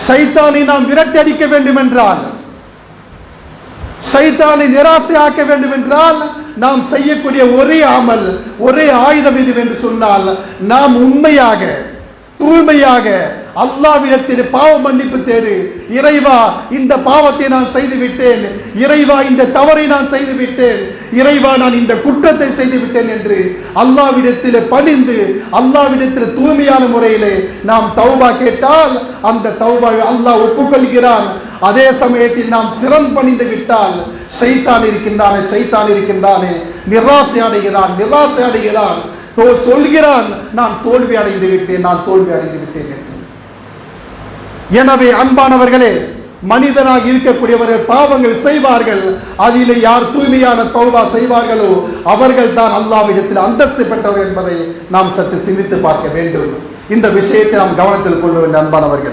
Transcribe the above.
சைத்தானை நாம் விரட்டடிக்க வேண்டும் என்றால் சைத்தானை நிராசையாக்க வேண்டும் என்றால் நாம் செய்யக்கூடிய ஒரே அமல் ஒரே ஆயுதம் இது என்று சொன்னால் நாம் உண்மையாக தூய்மையாக அல்லாவிடத்தில் பாவ மன்னிப்பு தேடு. இறைவா இந்த பாவத்தை நான் செய்து விட்டேன் இறைவா இந்த தவறை நான் செய்து விட்டேன் இறைவா நான் இந்த குற்றத்தை செய்து விட்டேன் என்று அல்லாவிடத்தில் பணிந்து அல்லாவிடத்தில் தூய்மையான முறையிலே நாம் தௌபா கேட்டால் அந்த தௌபாவை அல்லாஹ் ஒப்புக்கொள்கிறான். அதே சமயத்தில் நாம் சிறன் பணிந்து விட்டால் சைத்தான் இருக்கின்றானே சைத்தான் இருக்கின்றானே. நிராசை அடைகிறான் நிராசை அடைகிறான். சொல்கிறான் நான் தோல்வி அடைந்து விட்டேன் நான் தோல்வி அடைந்து விட்டேன் எனவே அன்பானவர்களே மனிதனாக இருக்கக்கூடியவர்கள் பாவங்கள் செய்வார்கள். அதில் யார் தூய்மையான தௌபா செய்வார்களோ அவர்கள் தான் அல்லாவிடத்தில் அந்தஸ்து பெற்றவர்கள் என்பதை நாம் சற்று சிந்தித்து பார்க்க வேண்டும். இந்த விஷயத்தை நாம் கவனத்தில் கொள்ள வேண்டும் அன்பானவர்கள்.